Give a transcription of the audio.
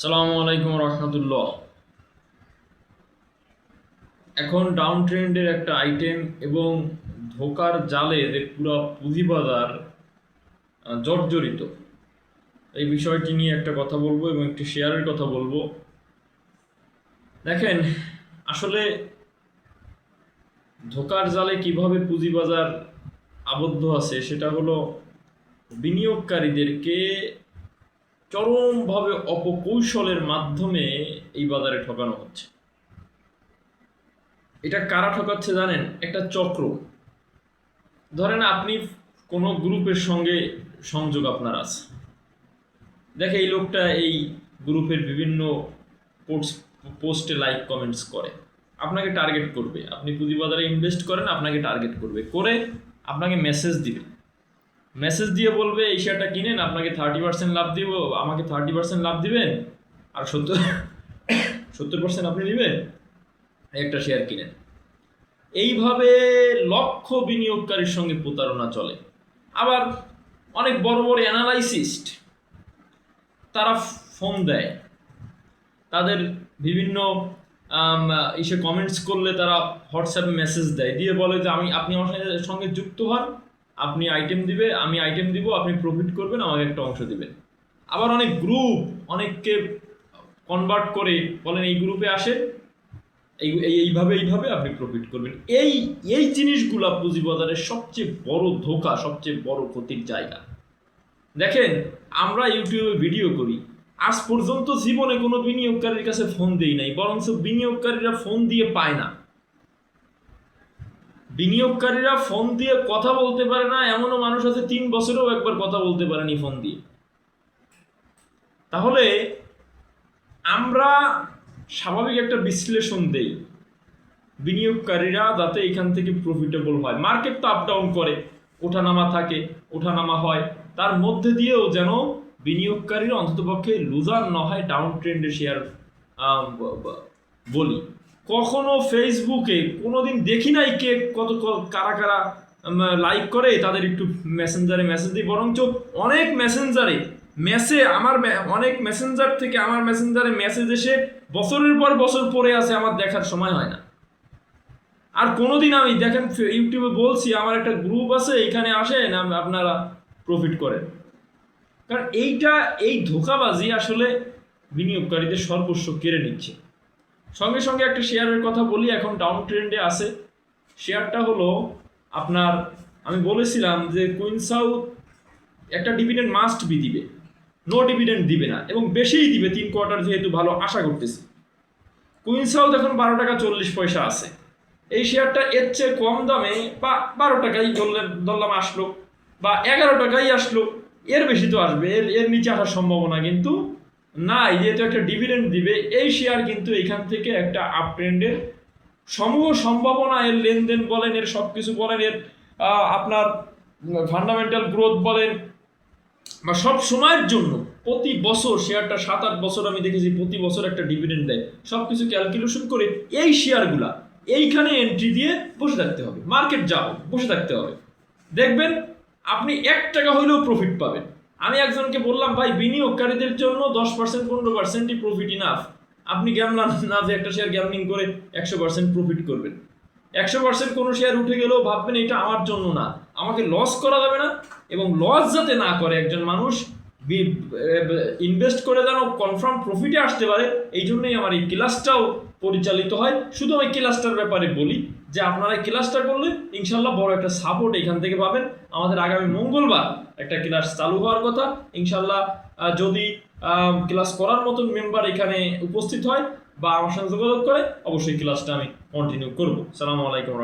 সালামু আলাইকুম রহমতুল্লাহ। এখন ডাউন ট্রেন্ডের একটা আইটেম এবং ধোকার জালে যে পুরো পুঁজিবাজার জর্জরিত। এই বিষয়টি নিয়ে একটা কথা বলব এবং একটি শেয়ারের কথা বলব। দেখেন, আসলে ধোকার জালে কীভাবে পুঁজিবাজার আবদ্ধ আছে সেটা হলো বিনিয়োগকারীদেরকে চরমভাবে অপকৌশলের মাধ্যমে এই বাজারে ঠকানো হচ্ছে। এটা কারা ঠকাচ্ছে জানেন? একটা চক্র। ধরেন আপনি কোনো গ্রুপের সঙ্গে সংযোগ আপনার আছে। দেখে এই লোকটা এই গ্রুপের বিভিন্ন পোস্ট পোস্টে লাইক, কমেন্টস করে। আপনাকে টার্গেট করবে। আপনি পুঁজিবাজারে ইনভেস্ট করেন, আপনাকে টার্গেট করবে। করে আপনাকে মেসেজ দিবে। মেসেজ দিয়ে বলবে, এই শেয়ারটা কিনেন, আপনাকে থার্টি পার্সেন্ট লাভ দিব, আমাকে থার্টি পার্সেন্ট লাভ দিবেন, আর সত্তর সত্তর পার্সেন্ট আপনি নেবেন, একটা শেয়ার কিনেন। এইভাবে লক্ষ বিনিয়োগকারীর সঙ্গে প্রতারণা চলে। আবার অনেক বড় বড় অ্যানালাইসিস্ট তারা ফোন দেয়। তাদের বিভিন্ন ইসে কমেন্টস করলে তারা হোয়াটসঅ্যাপে মেসেজ দেয়। দিয়ে বলে যে, আমি, আপনি আমার সঙ্গে যুক্ত হন। আপনি আইটেম দিবে, আমি আইটেম দিব, আপনি প্রফিট করবেন, আমাকে একটা অংশ দিবেন। আবার অনেক গ্রুপ অনেককে কনভার্ট করে, বলেন এই গ্রুপে আসেন এই, এই- এইভাবে এইভাবে আপনি প্রফিট করবেন। এই এই জিনিসগুলা পুঁজিবাজারের সবচেয়ে বড় ধোকা, সবচেয়ে বড় ক্ষতির জায়গা। দেখেন, আমরা ইউটিউবে ভিডিও করি। আজ পর্যন্ত জীবনে কোনো বিনিয়োগকারীর কাছে ফোন দেই নাই, বরঞ্চ বিনিয়োগকারীরা ফোন দিয়ে পায় না। বিনিয়োগকারীরা ফোন দিয়ে কথা বলতে পারে না, এমনও মানুষ আছে তিন বছরেও একবার কথা বলতে পারেনি ফোন দিয়ে। তাহলে আমরা স্বাভাবিক একটা বিশ্লেষণ দেই। বিনিয়োগকারীরা যাতে এখান থেকে প্রফিটেবল হয়। মার্কেট তো আপ ডাউন করে, ওঠানামা থাকে, ওঠানামা হয়। তার মধ্যে দিয়েও যেন বিনিয়োগকারীরা অন্ততপক্ষে লুজার ন হয় ডাউন ট্রেন্ডে শেয়ার বলি। কখনো ফেসবুকে কোনোদিন দেখি নাই কে কত কারা কারা লাইক করে, তাদের একটু মেসেঞ্জারে মেসেজ দিই। বরঞ্চ অনেক মেসেঞ্জারে মেসে আমার অনেক মেসেঞ্জার থেকে আমার মেসেঞ্জারে মেসেজ এসে বছরের পর বছর পরে আছে, আমার দেখার সময় হয় না। আর কোনোদিন আমি, দেখেন, ইউটিউবে বলছি, আমার একটা গ্রুপ আছে, এখানে আসেন আপনারা প্রফিট করেন। কারণ এইটা, এই ধোকাবাজি আসলে বিনিয়োগকারীদের সর্বস্ব কেড়ে নিচ্ছে। সঙ্গে সঙ্গে একটা শেয়ারের কথা বলি, এখন ডাউন ট্রেন্ডে আছে। শেয়ারটা হলো আপনার, আমি বলেছিলাম যে কুইন সাউথ একটা ডিভিডেন্ড মাস্ট বি দিবে। নো ডিভিডেন্ড দিবে না, এবং বেশিই দিবে তিন কোয়ার্টার যেহেতু ভালো আশা করতেছি। কুইন সাউথ এখন বারো টাকা চল্লিশ পয়সা আছে। এই শেয়ারটা এর চেয়ে কম দামে বা বারো টাকাই ধরলে, ধরলাম আসলো, বা এগারো টাকাই আসলো, এর বেশি তো আসবে, এর এর নিচে আসার সম্ভাবনা কিন্তু নাই যেহেতু একটা ডিভিডেন্ড দিবে, এই শেয়ার কিন্তু এখান থেকে একটা আপ ট্রেন্ডের সমূহ সম্ভাবনা, এর লেনদেন বলেন, এর সব কিছু বলেন, এর আপনার ফান্ডামেন্টাল গ্রোথ বলেন, বা সব সময়ের জন্য প্রতি বছর শেয়ারটা সাত আট বছর আমি দেখেছি, প্রতি বছর একটা ডিভিডেন্ড দেয়। সব কিছু ক্যালকুলেশন করে এই শেয়ারগুলা এইখানে এন্ট্রি দিয়ে বসে থাকতে হবে। মার্কেট যাও, বসে থাকতে হবে। দেখবেন, আপনি এক টাকা হইলেও প্রফিট পাবেন। আমি একজনকে বললাম, ভাই, বিনিয়োগকারীদের জন্য দশ পার্সেন্ট পনেরো পার্সেন্টই প্রফিট ইনাফ আপনি গ্যামলান না যে একটা শেয়ার গ্যামলিং করে একশো পার্সেন্ট প্রফিট করবেন। একশো পার্সেন্ট কোনো শেয়ার উঠে গেলেও ভাববেন এটা আমার জন্য না। আমাকে লস করা যাবে না এবং লস যাতে না করে একজন মানুষ ইনভেস্ট করে যেন কনফার্ম প্রফিটে আসতে পারে, এই জন্যই আমার এই ক্লাসটাও পরিচালিত হয়। শুধু আমি ক্লাসটার ব্যাপারে বলি যে আপনারা ক্লাসটা করলে ইনশাল্লাহ বড় একটা সাপোর্ট এখান থেকে পাবেন। আমাদের আগামী মঙ্গলবার একটা ক্লাস চালু হওয়ার কথা। ইনশাল্লাহ যদি ক্লাস করার মতন মেম্বার এখানে উপস্থিত হয় বা আমার সঙ্গে যোগাযোগ করে, অবশ্যই ক্লাসটা আমি কন্টিনিউ করব। সালামু আলাইকুম